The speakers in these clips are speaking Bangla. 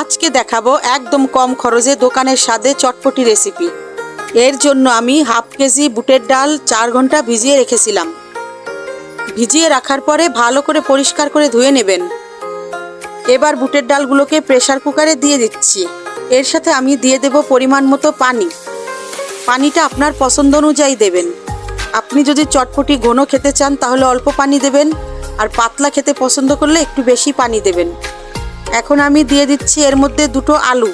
আজকে দেখাবো একদম কম খরচে দোকানের স্বাদে চটপটি রেসিপি। এর জন্য আমি হাফ কেজি বুটের ডাল চার ঘণ্টা ভিজিয়ে রেখেছিলাম। ভিজিয়ে রাখার পরে ভালো করে পরিষ্কার করে ধুয়ে নেবেন। এবার বুটের ডালগুলোকে প্রেসার কুকারে দিয়ে দিচ্ছি। এর সাথে আমি দিয়ে দেব পরিমাণ মতো পানি। পানিটা আপনার পছন্দ অনুযায়ী দেবেন। আপনি যদি চটপটি ঘন খেতে চান তাহলে অল্প পানি দেবেন আর পাতলা খেতে পছন্দ করলে একটু বেশি পানি দেবেন। এখন আমি দিয়ে দিচ্ছি এর মধ্যে দুটো আলু।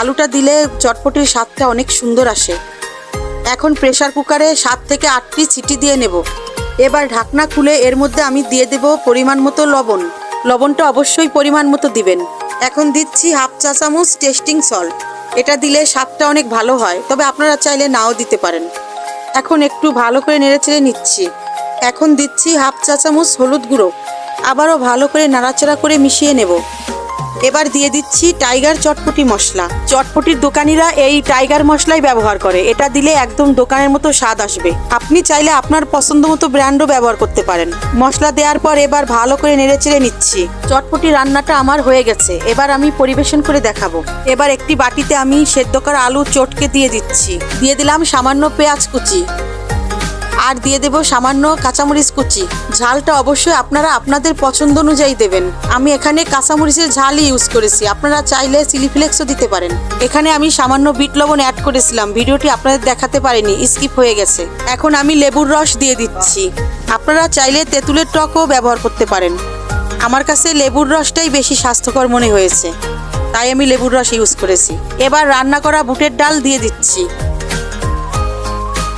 আলুটা দিলে চটপটির স্বাদটা অনেক সুন্দর আসে। এখন প্রেশার কুকারে সাত থেকে আটটি সিটি দিয়ে নেব। এবার ঢাকনা খুলে এর মধ্যে আমি দিয়ে দেব পরিমাণ মতো লবণ। লবণটা অবশ্যই পরিমাণ মতো দিবেন। এখন দিচ্ছি হাফ চা চামচ টেস্টিং সল্ট এটা দিলে স্বাদটা অনেক ভালো হয়, তবে আপনারা চাইলে নাও দিতে পারেন। এখন একটু ভালো করে নেড়েচেড়ে নিচ্ছি। এখন দিচ্ছি হাফ চা চামচ হলুদ গুঁড়ো। আবারও ভালো করে নাড়াচাড়া করে মিশিয়ে নেব। এবার দিয়ে দিচ্ছি টাইগার চটপটি মশলা। চটপটির দোকানিরা এই টাইগার মশলাই ব্যবহার করে। এটা দিলে একদম দোকানের মতো স্বাদ আসবে। আপনি চাইলে আপনার পছন্দ মতো ব্র্যান্ডও ব্যবহার করতে পারেন। মশলা দেওয়ার পর এবার ভালো করে নেড়েচেড়ে নিচ্ছি। চটপটি রান্নাটা আমার হয়ে গেছে। এবার আমি পরিবেশন করে দেখাবো। এবার একটি বাটিতে আমি সেদ্ধ করা আলু চটকে দিয়ে দিচ্ছি। দিয়ে দিলাম সামান্য পেঁয়াজ কুচি। আর দিয়ে দেব সামান্য কাঁচামরিচ কুচি। ঝালটা অবশ্যই আপনারা আপনাদের পছন্দ অনুযায়ী দেবেন। আমি এখানে কাঁচামরিচের ঝালই ইউজ করেছি। আপনারা চাইলে চিলি ফ্লেক্সও দিতে পারেন। এখানে আমি সামান্য বিট লবণ অ্যাড করেছিলাম। ভিডিওটি আপনাদের দেখাতে পারিনি স্কিপ হয়ে গেছে। এখন আমি লেবুর রস দিয়ে দিচ্ছি। আপনারা চাইলে তেঁতুলের টকও ব্যবহার করতে পারেন। আমার কাছে লেবুর রসটাই বেশি স্বাস্থ্যকর মনে হয়েছে। তাই আমি লেবুর রস ইউজ করেছি। এবার রান্না করা বুটের ডাল দিয়ে দিচ্ছি।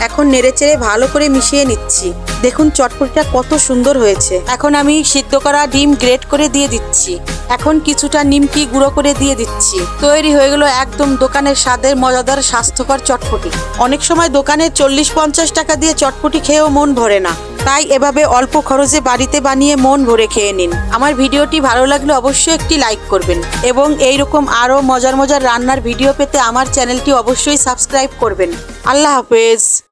এখন নেড়েচেড়ে ভালো করে মিশিয়ে নিচ্ছি। দেখুন চটপটিটা কত সুন্দর হয়েছে। এখন আমি সিদ্ধ করা ডিম গ্রেট করে দিয়ে দিচ্ছি। এখন কিছুটা নিমকি গুঁড়ো করে দিয়ে দিচ্ছি। তৈরি হয়ে গেল একদম দোকানের স্বাদের মজাদার স্বাস্থ্যকর চটপটি। অনেক সময় দোকানে চল্লিশ পঞ্চাশ টাকা দিয়ে চটপটি খেয়েও মন ভরে না। তাই এভাবে অল্প খরচে বাড়িতে বানিয়ে মন ভরে খেয়ে নিন। আমার ভিডিওটি ভালো লাগলে অবশ্যই একটি লাইক করবেন। এবং এই রকম আরও মজার মজার রান্নার ভিডিও পেতে আমার চ্যানেলটি অবশ্যই সাবস্ক্রাইব করবেন। আল্লাহ হাফেজ।